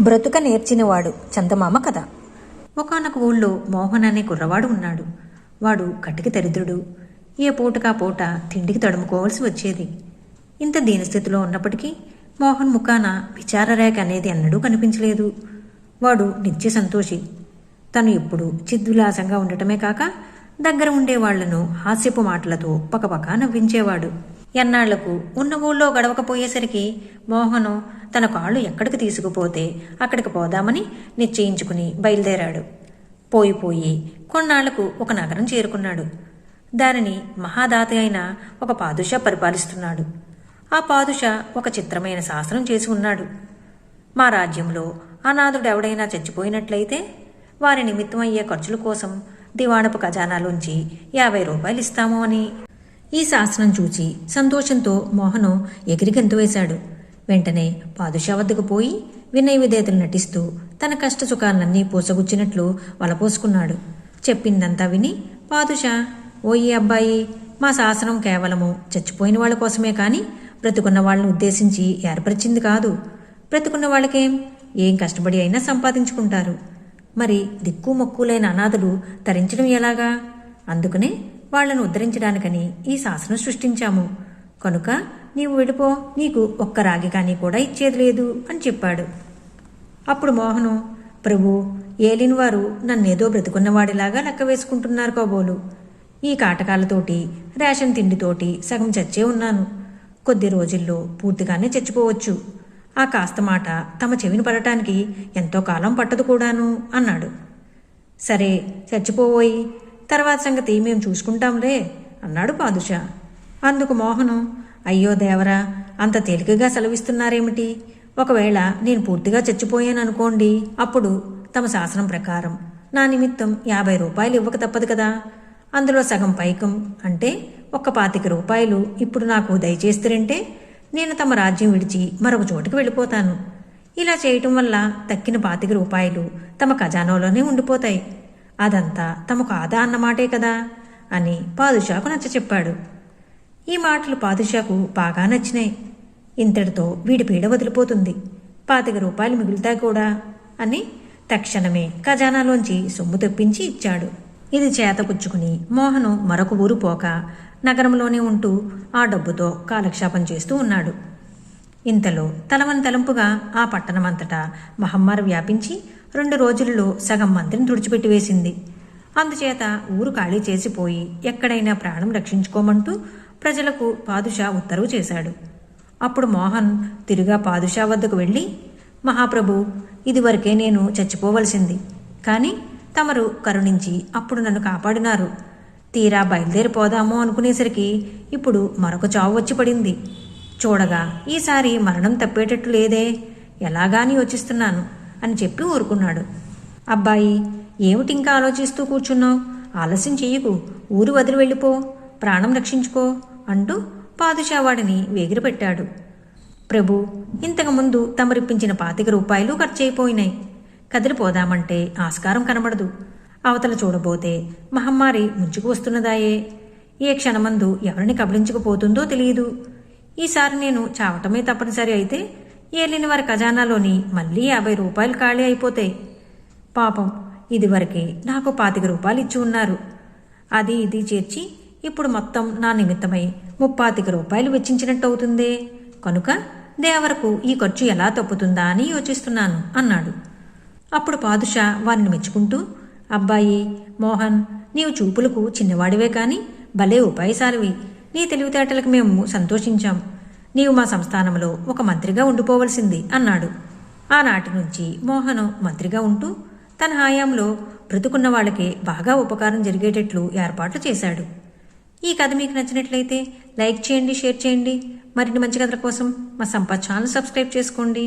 బ్రతుక నేర్చినవాడు చందమామ కథ. ఒకనొక ఊళ్ళో మోహన్ అనే కుర్రవాడు ఉన్నాడు. వాడు కటికి దరిద్రుడు. ఏ పూటకా పూట తిండికి తడుముకోవాల్సి వచ్చేది. ఇంత దీనస్థితిలో ఉన్నప్పటికీ మోహన్ ముఖాన విచారరేఖ అనేది ఎన్నడూ కనిపించలేదు. వాడు నిత్య సంతోషి. తను ఎప్పుడు చిద్విలాసంగా ఉండటమే కాక దగ్గర ఉండే వాళ్ళను హాస్యపు మాటలతో పకపక నవ్వించేవాడు. ఎన్నాళ్ళకు ఉన్న ఊళ్ళో గడవకపోయేసరికి మోహను తన కాళ్ళు ఎక్కడికి తీసుకుపోతే అక్కడికి పోదామని నిశ్చయించుకుని బయలుదేరాడు. పోయి పోయి కొన్నాళ్ళకు ఒక నగరం చేరుకున్నాడు. దానిని మహాదాతి అయిన ఒక పాదుషా పరిపాలిస్తున్నాడు. ఆ పాదుషా ఒక చిత్రమైన శాసనం చేసి ఉన్నాడు. మా రాజ్యంలో అనాథుడెవడైనా చచ్చిపోయినట్లయితే వారి నిమిత్తం అయ్యే ఖర్చుల కోసం దివాణపు ఖజానాలోంచి యాభై రూపాయలు ఇస్తాము అని ఈ శాసనం చూచి సంతోషంతో మోహను ఎగిరి గంతు వేశాడు. వెంటనే పాదుషా వద్దకు పోయి వినయ విధేతలు నటిస్తూ తన కష్ట సుఖాలన్నీ పూసగుచ్చినట్లు వలపోసుకున్నాడు చెప్పిందంతా విని పాదుషా ఓయి అబ్బాయి మా శాసనం కేవలము చచ్చిపోయిన వాళ్ళ కోసమే కానీ బ్రతుకున్న వాళ్ళని ఉద్దేశించి ఏర్పరిచింది కాదు. బ్రతుకున్న వాళ్ళకేం? ఏం కష్టపడి అయినా సంపాదించుకుంటారు. మరి దిక్కు మొక్కులైన అనాథులు తరించడం ఎలాగా? అందుకనే వాళ్ళను ఉద్ధరించడానికని ఈ శాసనం సృష్టించాము. కనుక నీవు విడిపో నీకు ఒక్క రాగి కానీ కూడా ఇచ్చేది లేదు అని చెప్పాడు. అప్పుడు మోహను ప్రభు ఏలినవారు నన్నేదో బ్రతుకున్నవాడిలాగా లెక్క వేసుకుంటున్నారు కాబోలు. ఈ కాటకాలతోటి రేషన్ తిండితోటి సగం చచ్చే ఉన్నాను. కొద్ది రోజుల్లో పూర్తిగానే చచ్చిపోవచ్చు. ఆ కాస్త మాట తమ చెవిని పడటానికి ఎంతో కాలం పట్టదు కూడాను అన్నాడు. సరే చచ్చిపోవోయి. తర్వాత సంగతి మేము చూసుకుంటాంలే అన్నాడు పాదుషా. అందుకు మోహను అయ్యో దేవరా అంత తేలికగా సెలవిస్తున్నారేమిటి? ఒకవేళ నేను పూర్తిగా చచ్చిపోయాను అనుకోండి అప్పుడు తమ శాసనం ప్రకారం నా నిమిత్తం యాభై రూపాయలు ఇవ్వక తప్పదు కదా. అందులో సగం పైకం అంటే ఒక్క పాతిక రూపాయలు ఇప్పుడు నాకు దయచేస్తారంటే నేను తమ రాజ్యం విడిచి మరొక చోటుకు వెళ్ళిపోతాను. ఇలా చేయటం వల్ల తక్కిన పాతిక రూపాయలు తమ ఖజానాలోనే ఉండిపోతాయి. అదంతా తమకు ఆదా అన్నమాటే కదా అని పాదుషాకు నచ్చ చెప్పాడు ఈ మాటలు పాదుషాకు బాగా నచ్చినాయి. ఇంతటితో వీడి పీడ వదిలిపోతుంది. పాతిక రూపాయలు మిగులుతాయి కూడా అని తక్షణమే ఖజానాలోంచి సొమ్ము తెప్పించి ఇచ్చాడు. ఇది చేతపుచ్చుకుని మోహను మరొక ఊరు పోక నగరంలోనే ఉంటూ ఆ డబ్బుతో కాలక్షేపం చేస్తూ ఉన్నాడు. ఇంతలో తలవని తలంపుగా ఆ పట్టణమంతటా మహమ్మారి వ్యాపించి రెండు రోజులలో సగం మందిని తుడిచిపెట్టి వేసింది అందుచేత ఊరు ఖాళీ చేసిపోయి ఎక్కడైనా ప్రాణం రక్షించుకోమంటూ ప్రజలకు పాదుషా ఉత్తర్వు చేశాడు. అప్పుడు మోహన్ తిరుగా పాదుషా వద్దకు వెళ్ళి మహాప్రభు ఇదివరకే నేను చచ్చిపోవలసింది. కానీ తమరు కరుణించి అప్పుడు నన్ను కాపాడినారు. తీరా బయలుదేరిపోదాము అనుకునేసరికి ఇప్పుడు మరొక చావు వచ్చి పడింది. చూడగా ఈసారి మరణం తప్పేటట్టు లేదే. ఎలాగాని యోచిస్తున్నాను అని చెప్పి ఊరుకున్నాడు. అబ్బాయి ఏమిటి ఇంకా ఆలోచిస్తూ కూర్చున్నావు? ఆలస్యం చెయ్యకు ఊరు వదిలి వెళ్ళిపో. ప్రాణం రక్షించుకో. అంటూ పాదుషావాడిని వేగిరపెట్టాడు. ప్రభు ఇంతకుముందు తమరిప్పించిన పాతిక రూపాయలు ఖర్చయిపోయినాయి. కదిలిపోదామంటే ఆస్కారం కనబడదు. అవతల చూడబోతే మహమ్మారి ముంచుకు వస్తున్నదాయే. ఏ క్షణమందు ఎవరిని కబలించుకుపోతుందో తెలియదు. ఈసారి నేను చావటమే తప్పనిసరి అయితే ఏలిన వారి ఖజానాలోని మళ్ళీ యాభై రూపాయలు ఖాళీ అయిపోతాయి పాపం ఇదివరకే నాకు పాతిక రూపాయలు ఇచ్చి ఉన్నారు. అది ఇది చేర్చి ఇప్పుడు మొత్తం నా నిమిత్తమై ముప్పాతిక రూపాయలు వెచ్చించినట్టు అవుతుంది కనుక దేవరకు ఈ ఖర్చు ఎలా తప్పుతుందా అని యోచిస్తున్నాను అన్నాడు. అప్పుడు పాదుషా వారిని మెచ్చుకుంటూ అబ్బాయి మోహన్ నీవు చూపులకు చిన్నవాడివే కాని భలే ఉపాయశాలివి. నీ తెలివితేటలకు మేము సంతోషించాం. నీవు మా సంస్థానంలో ఒక మంత్రిగా ఉండిపోవలసింది అన్నాడు. ఆనాటి నుంచి మోహను మంత్రిగా ఉంటూ తన హాయాంలో బ్రతుకున్న వాళ్ళకి బాగా ఉపకారం జరిగేటట్లు ఏర్పాట్లు చేశాడు. ఈ కథ మీకు నచ్చినట్లయితే లైక్ చేయండి షేర్ చేయండి. మరిన్ని మంచి కథల కోసం మా సంపా ఛానల్ సబ్స్క్రైబ్ చేసుకోండి.